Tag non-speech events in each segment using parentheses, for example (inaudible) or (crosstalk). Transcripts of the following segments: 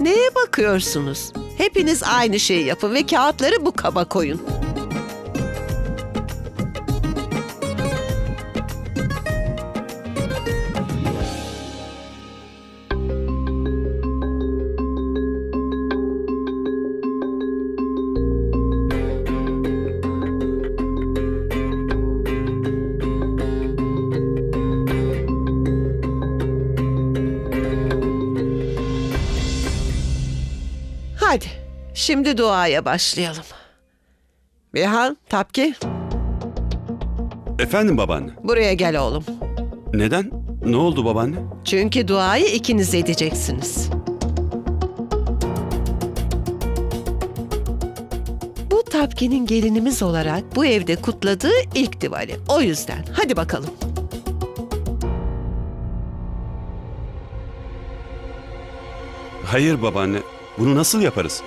Neye bakıyorsunuz? Hepiniz aynı şeyi yapın ve kağıtları bu kaba koyun. Şimdi duaya başlayalım. Bihan, Tapki, Efendim babaanne. buraya gel oğlum. Neden? Ne oldu babaanne? Çünkü duayı ikiniz edeceksiniz. Bu Tapki'nin gelinimiz olarak bu evde kutladığı ilk Diwali. O yüzden hadi bakalım. Hayır babaanne. Bunu nasıl yaparız?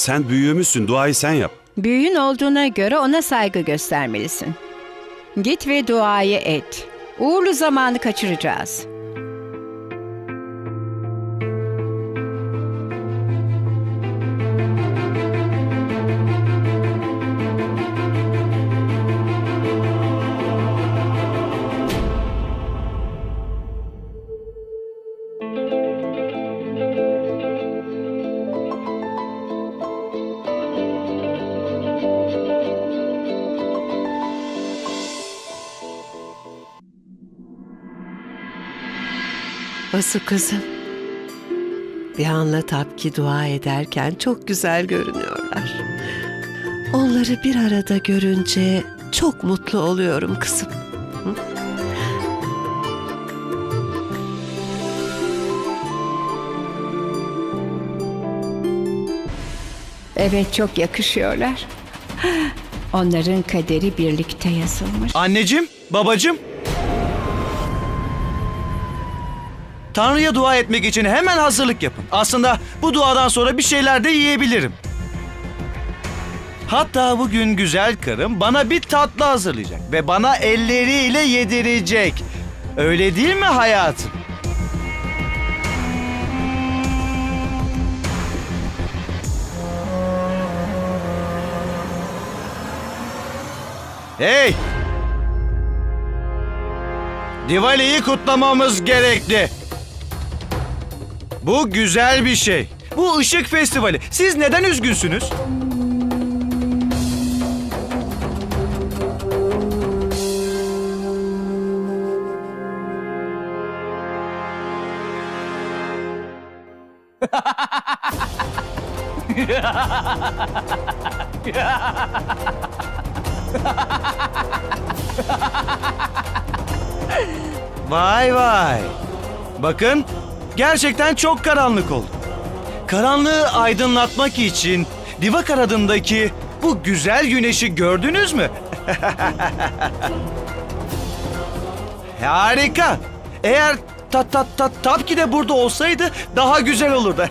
Sen büyüğümüzsün. Duayı sen yap. Büyüğün olduğuna göre ona saygı göstermelisin. Git ve duayı et. Uğurlu zamanı kaçıracağız. Basu kızım. Bihan'la Tapki dua ederken çok güzel görünüyorlar. Onları bir arada görünce çok mutlu oluyorum kızım. Evet çok yakışıyorlar. Onların kaderi birlikte yazılmış. Anneciğim, babacığım. Tanrı'ya dua etmek için hemen hazırlık yapın. Aslında bu duadan sonra bir şeyler de yiyebilirim. Hatta bugün güzel karım bana bir tatlı hazırlayacak ve bana elleriyle yedirecek. Öyle değil mi hayatım? Hey! Diwali'yi kutlamamız gerekli. Bu güzel bir şey. Bu ışık festivali. Siz neden üzgünsünüz? (laughs) Vay vay. Bakın gerçekten çok karanlık oldu. Karanlığı aydınlatmak için Divakar adındaki bu güzel güneşi gördünüz mü? (laughs) Harika. Eğer ta ta ta Tapki de burada olsaydı daha güzel olurdu.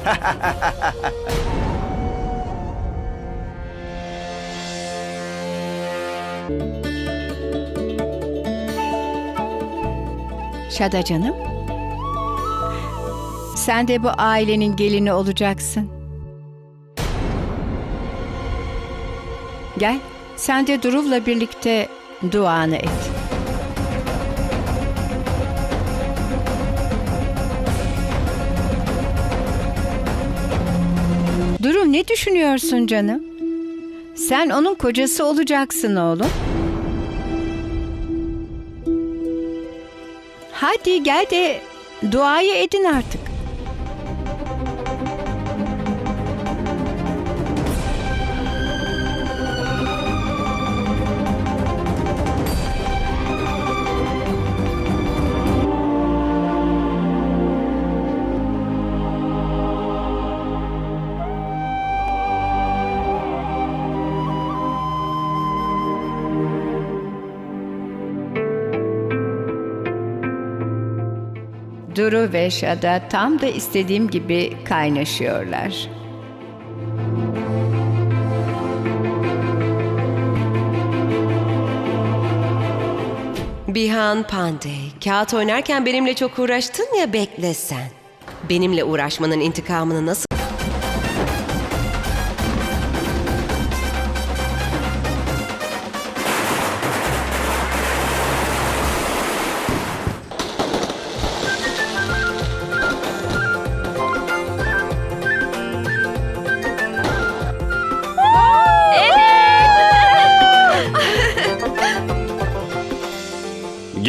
(laughs) Şada canım. Sen de bu ailenin gelini olacaksın. Gel, sen de Duruv'la birlikte duanı et. Duruv ne düşünüyorsun canım? Sen onun kocası olacaksın oğlum. Hadi gel de duayı edin artık. Duru ve Şada tam da istediğim gibi kaynaşıyorlar. Bihan Pandey, kağıt oynarken benimle çok uğraştın ya bekle sen. Benimle uğraşmanın intikamını nasıl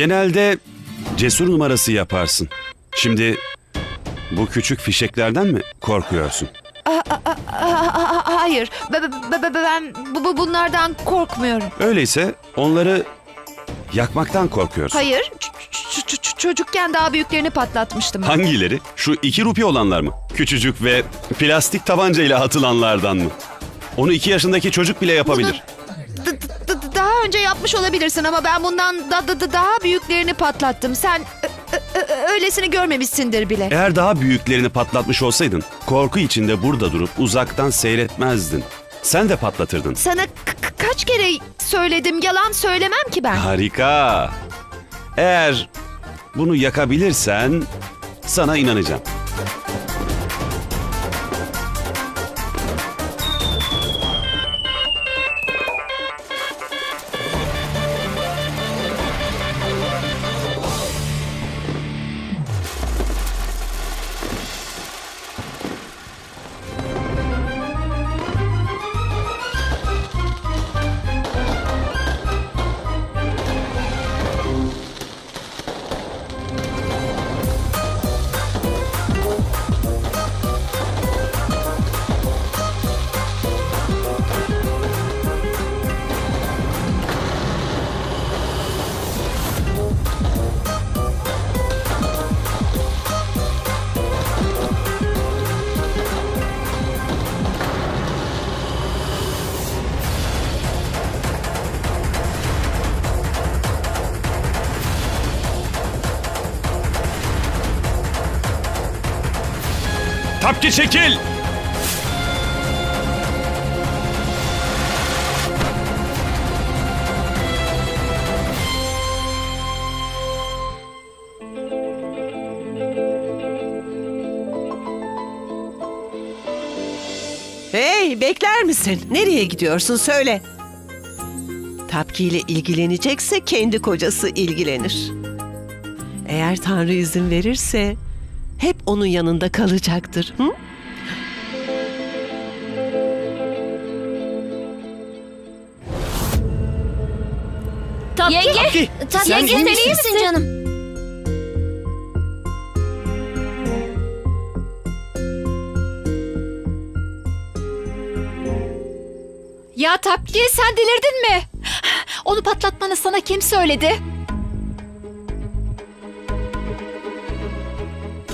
Genelde cesur numarası yaparsın. Şimdi bu küçük fişeklerden mi korkuyorsun? Hayır. Be- be- be- ben bu, bu- bunlardan korkmuyorum. Öyleyse onları yakmaktan korkuyorsun. Hayır. ç- ç- ç- ç- çocukken daha büyüklerini patlatmıştım. Hangileri? Şu iki rupi olanlar mı? Küçücük ve plastik tabancayla atılanlardan mı? Onu iki yaşındaki çocuk bile yapabilir. Yapmış olabilirsin ama ben bundan da, da- da- daha büyüklerini patlattım. Sen ö- ö- ö- öylesini görmemişsindir bile. Eğer daha büyüklerini patlatmış olsaydın, korku içinde burada durup uzaktan seyretmezdin. Sen de patlatırdın. Sana kaç kere söyledim yalan söylemem ki ben. Harika. Eğer bunu yakabilirsen sana inanacağım. Çekil! Hey bekler misin? Nereye gidiyorsun söyle. Tapki ile ilgilenecekse kendi kocası ilgilenir. Eğer Tanrı izin verirse hep onun yanında kalacaktır. Hı? Yenge, Tapki, Tapki sen yenge iyi sen misin? iyi misin canım? Ya Tapki sen delirdin mi? Onu patlatmanı sana kim söyledi?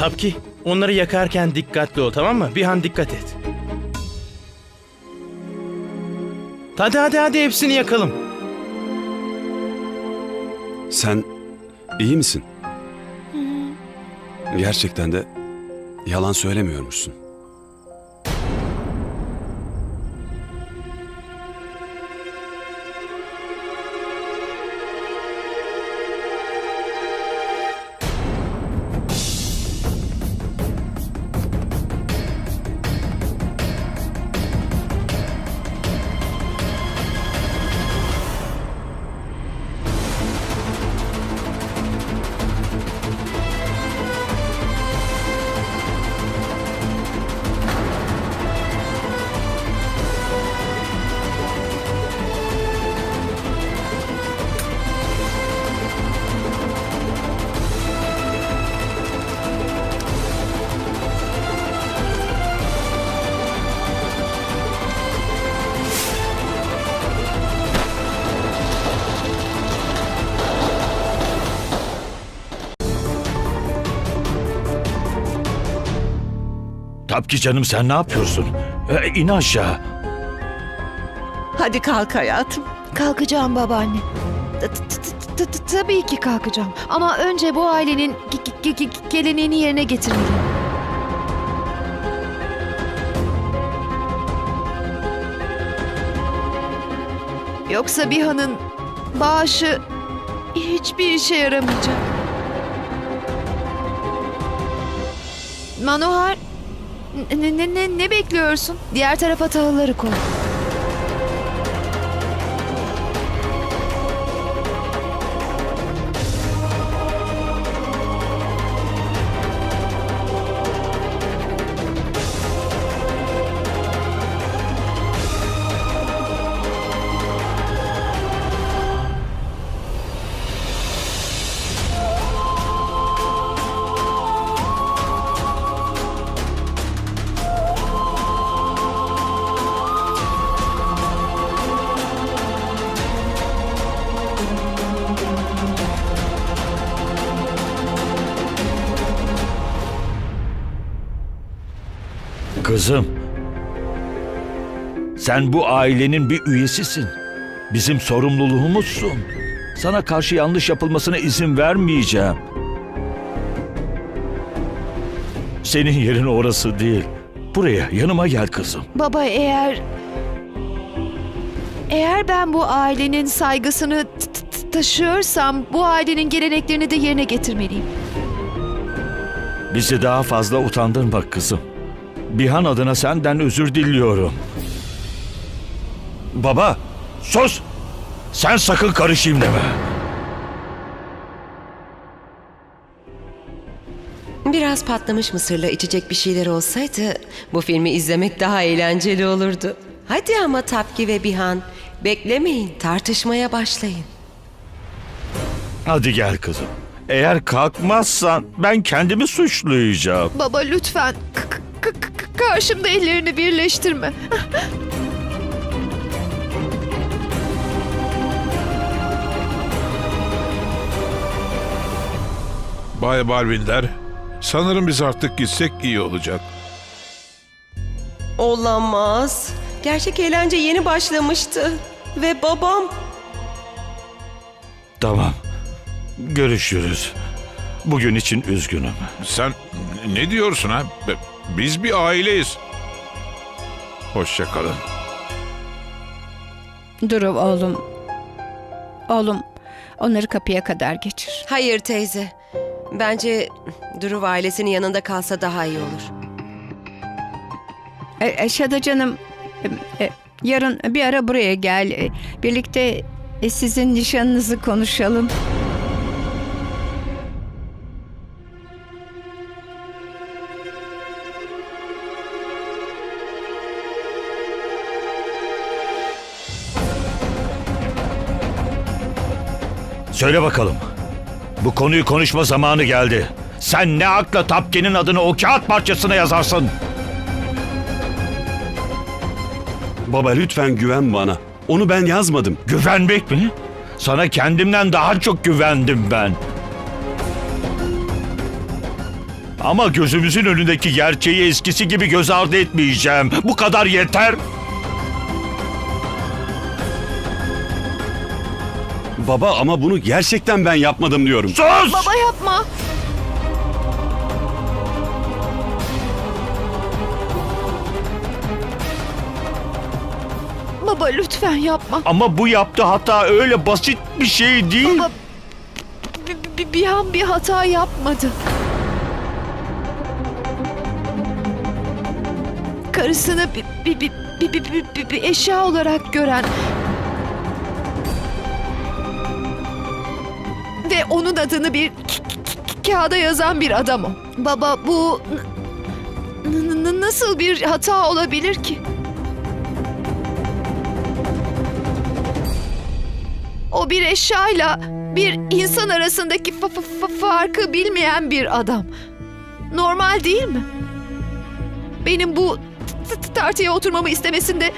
Tapki, onları yakarken dikkatli ol tamam mı? Bir han dikkat et. Hadi hadi hadi hepsini yakalım. Sen iyi misin? Gerçekten de yalan söylemiyormuşsun. Tapki canım sen ne yapıyorsun? Ee, in aşağı. Hadi kalk hayatım. Kalkacağım babaanne. T- t- t- t- t- Tabii ki kalkacağım. Ama önce bu ailenin ge- ge- ge- geleneğini yerine getirmeliyim. Yoksa Biha'nın bağışı hiçbir işe yaramayacak. Manohar, ne, ne, ne, ne bekliyorsun? Diğer tarafa tahılları koy. Sen bu ailenin bir üyesisin. Bizim sorumluluğumuzsun. Sana karşı yanlış yapılmasına izin vermeyeceğim. Senin yerin orası değil. Buraya, yanıma gel kızım. Baba eğer... Eğer ben bu ailenin saygısını taşıyorsam bu ailenin geleneklerini de yerine getirmeliyim. Bizi daha fazla utandırma kızım. Bihan adına senden özür diliyorum. Baba, Sus! Sen sakın karışayım deme. Biraz patlamış mısırla içecek bir şeyler olsaydı bu filmi izlemek daha eğlenceli olurdu. Hadi ama Tapki ve Bihan beklemeyin tartışmaya başlayın. Hadi gel kızım. Eğer kalkmazsan ben kendimi suçlayacağım. Baba lütfen k- k- k- karşımda ellerini birleştirme. Bay Balvinder, sanırım biz artık gitsek iyi olacak. Olamaz. Gerçek eğlence yeni başlamıştı. Ve babam Tamam. Görüşürüz. Bugün için üzgünüm. Sen ne diyorsun ha? Biz bir aileyiz. Hoşça kalın. Duru oğlum. Oğlum onları kapıya kadar geçir. hayır teyze. Bence Duruv ailesinin yanında kalsa daha iyi olur. E, e, Şada canım e, e, yarın bir ara buraya gel. E, birlikte e, sizin nişanınızı konuşalım. Söyle bakalım. Bu konuyu konuşma zamanı geldi. Sen ne akla Tapkin'in adını o kağıt parçasına yazarsın? baba lütfen güven bana. Onu ben yazmadım. Güvenmek mi? Sana kendimden daha çok güvendim ben. Ama gözümüzün önündeki gerçeği eskisi gibi göz ardı etmeyeceğim. Bu kadar yeter. Baba ama bunu gerçekten ben yapmadım diyorum. Sus! Baba yapma. Baba lütfen yapma. Ama bu yaptığı hata öyle basit bir şey değil. Baba bir, bir, bir an bir hata yapmadı. Karısını bir, bir, bir, bir, bir- bir eşya olarak gören onun adını bir kağıda yazan bir adam o. Baba bu nasıl bir hata olabilir ki? O bir eşyayla bir insan arasındaki fa- fa- fa- farkı bilmeyen bir adam. Normal değil mi? Benim bu tartıya oturmamı istemesinde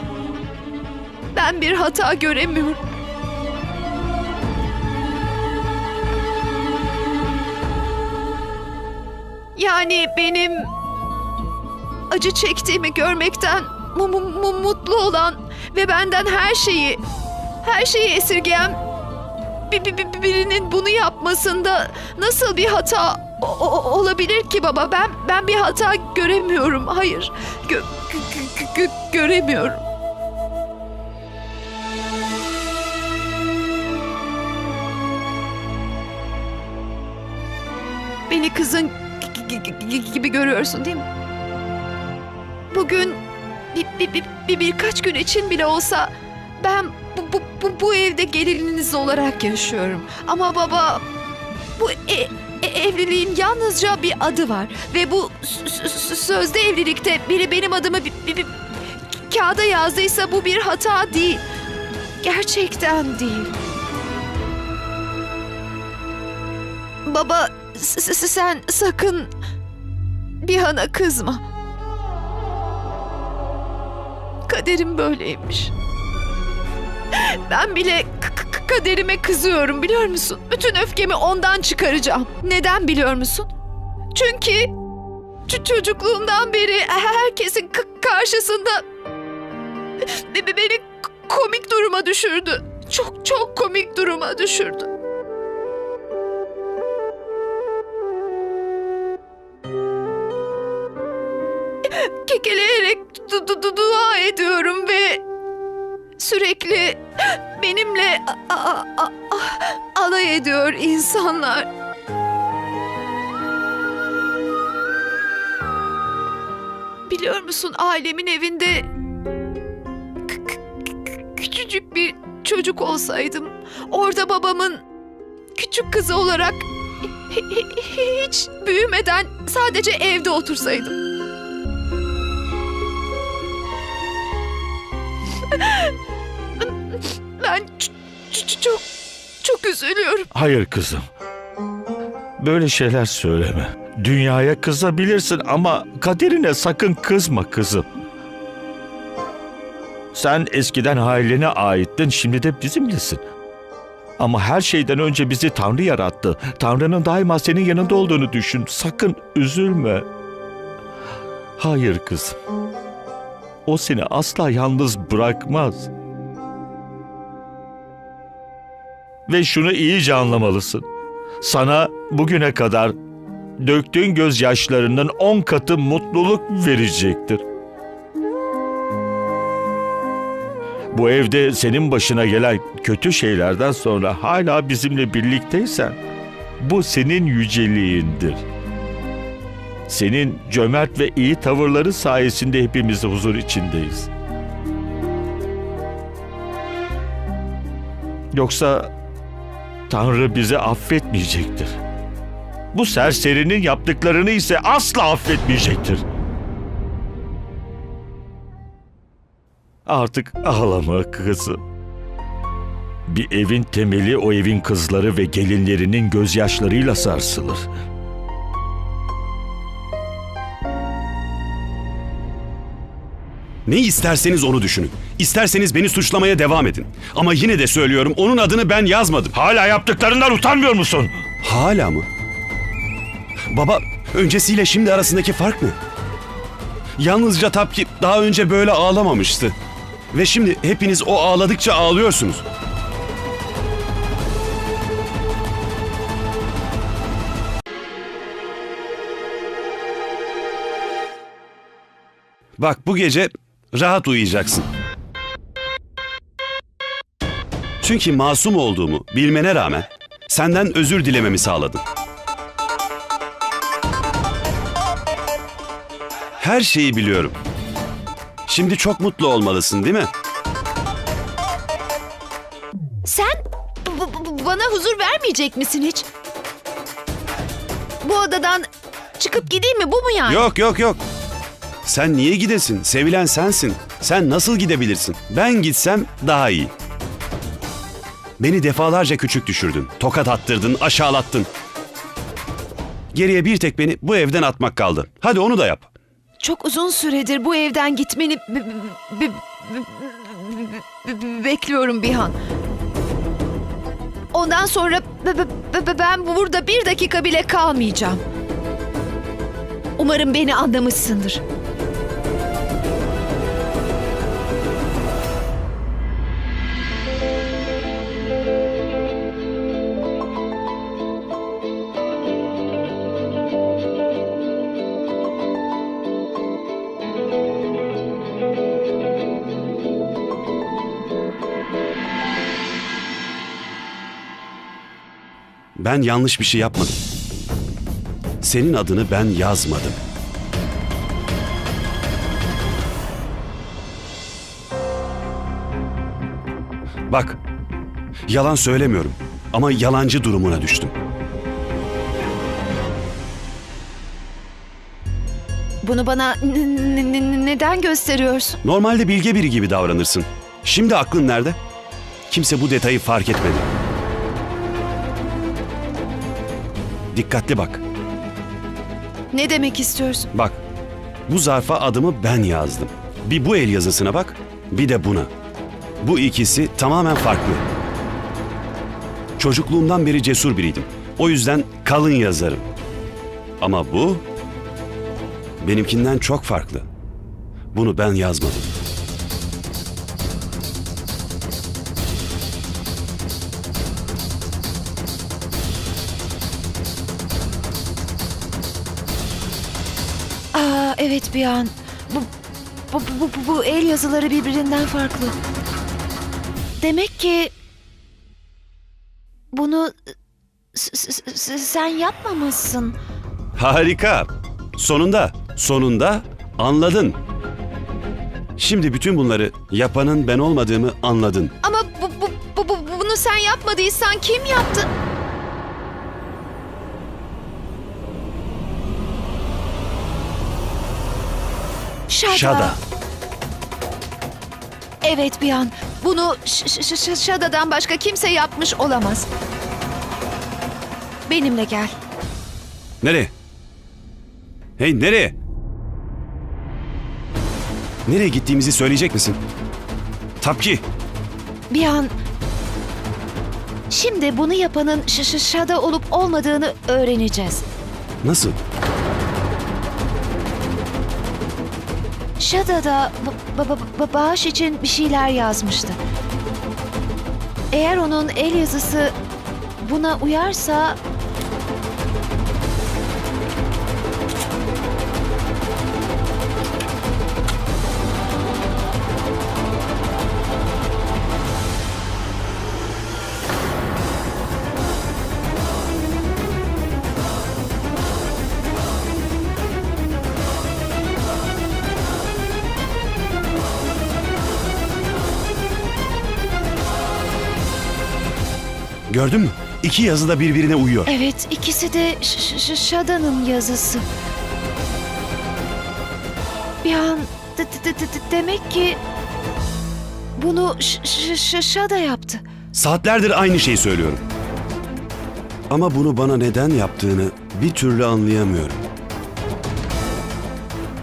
ben bir hata göremiyorum. Yani benim acı çektiğimi görmekten mu- mu- mu- mutlu olan ve benden her şeyi her şeyi esirgeyen bi- bi- bi- birinin bunu yapmasında nasıl bir hata o- o- olabilir ki baba? Ben ben bir hata göremiyorum. Hayır. Gö- gö- gö- gö- göremiyorum. Beni kızın gibi görüyorsun değil mi? Bugün bir, bir, bir, bir- birkaç gün için bile olsa ben bu, bu, bu, bu evde gelininiz olarak yaşıyorum. Ama baba bu e- e- evliliğin yalnızca bir adı var. Ve bu sözde evlilikte biri benim adımı bir, bir- bir kağıda yazdıysa bu bir hata değil. Gerçekten değil. Baba sen sakın bir ana kızma. Kaderim böyleymiş. Ben bile kaderime kızıyorum biliyor musun? Bütün öfkemi ondan çıkaracağım. Neden biliyor musun? Çünkü çocukluğumdan beri herkesin karşısında be- be- beni komik duruma düşürdü. Çok çok komik duruma düşürdü. Kekeleyerek du- du- du- dua ediyorum ve sürekli benimle alay ediyor insanlar. Biliyor musun ailemin evinde küçücük bir çocuk olsaydım orada babamın küçük kızı olarak hi- hi- hiç büyümeden sadece evde otursaydım. Ben çok çok üzülüyorum. Hayır kızım. Böyle şeyler söyleme. Dünyaya kızabilirsin ama kaderine sakın kızma kızım. Sen eskiden ailene aittin, şimdi de bizimlesin. Ama her şeyden önce bizi Tanrı yarattı. Tanrı'nın daima senin yanında olduğunu düşün. Sakın üzülme. Hayır kızım. O seni asla yalnız bırakmaz. Ve şunu iyice anlamalısın. Sana bugüne kadar döktüğün gözyaşlarının on katı mutluluk verecektir. Bu evde senin başına gelen kötü şeylerden sonra hala bizimle birlikteysen bu senin yüceliğindir. Senin cömert ve iyi tavırları sayesinde hepimiz huzur içindeyiz. Yoksa Tanrı bizi affetmeyecektir. Bu serserinin yaptıklarını ise asla affetmeyecektir. Artık ağlama kızım. Bir evin temeli o evin kızları ve gelinlerinin gözyaşlarıyla sarsılır. Ne isterseniz onu düşünün. İsterseniz beni suçlamaya devam edin. Ama yine de söylüyorum onun adını ben yazmadım. Hala yaptıklarından utanmıyor musun? Hala mı? Baba, öncesiyle şimdi arasındaki fark ne? Yalnızca Tapki daha önce böyle ağlamamıştı. Ve şimdi hepiniz o ağladıkça ağlıyorsunuz. Bak bu gece rahat uyuyacaksın. Çünkü masum olduğumu bilmene rağmen senden özür dilememi sağladın. Her şeyi biliyorum. Şimdi çok mutlu olmalısın değil mi? Sen bana huzur vermeyecek misin hiç? Bu odadan çıkıp gideyim mi? Bu mu yani? Yok yok yok. Sen niye gidesin? Sevilen sensin. Sen nasıl gidebilirsin? Ben gitsem daha iyi. Beni defalarca küçük düşürdün. Tokat attırdın, aşağılattın. Geriye bir tek beni bu evden atmak kaldı. Hadi onu da yap. Çok uzun süredir bu evden gitmeni bekliyorum Bihan. Ondan sonra ben burada bir dakika bile kalmayacağım. Umarım beni anlamışsındır. Ben yanlış bir şey yapmadım. Senin adını ben yazmadım. Bak, yalan söylemiyorum ama yalancı durumuna düştüm. Bunu bana neden gösteriyorsun? Normalde bilge biri gibi davranırsın. Şimdi aklın nerede? Kimse bu detayı fark etmedi. Dikkatli bak. Ne demek istiyorsun? Bak. Bu zarfa adımı ben yazdım. Bir bu el yazısına bak, bir de buna. Bu ikisi tamamen farklı. Çocukluğumdan beri cesur biriydim. O yüzden kalın yazarım. Ama bu benimkinden çok farklı. Bunu ben yazmadım. Evet bir an. Bu, bu, bu, bu, bu el yazıları birbirinden farklı. Demek ki bunu sen yapmamışsın. Harika. Sonunda, sonunda anladın. Şimdi bütün bunları yapanın ben olmadığımı anladın. Ama bu, bu, bu, bu- bunu sen yapmadıysan kim yaptı? Şada. Şada. Evet bir an. Bunu Şada'dan başka kimse yapmış olamaz. Benimle gel. Nereye? Hey nereye? Nereye gittiğimizi söyleyecek misin? Tapki. Bir an... Şimdi bunu yapanın Şada olup olmadığını öğreneceğiz. Nasıl? Şada da ba- ba- ba- bağış için bir şeyler yazmıştı. Eğer onun el yazısı buna uyarsa... Gördün mü? İki yazı da birbirine uyuyor. Evet, ikisi de Ş- Ş- Şada'nın yazısı. Bir an de- de- de- de- demek ki bunu Ş- Ş- Ş- Şada yaptı. Saatlerdir aynı şeyi söylüyorum. Ama bunu bana neden yaptığını bir türlü anlayamıyorum.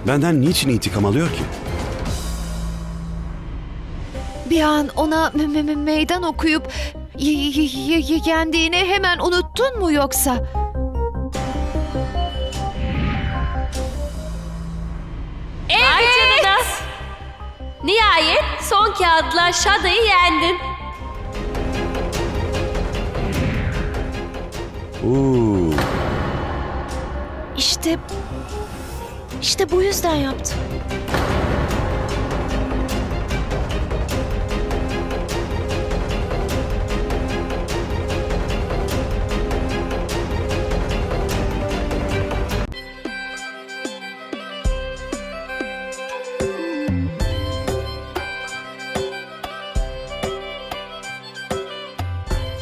Benden niçin intikam alıyor ki? Bir an ona me- me- me- meydan okuyup yendiğini hemen unuttun mu yoksa? Vay canına. Nihayet son kağıtla Şada'yı yendin. Oo, İşte işte bu yüzden yaptı.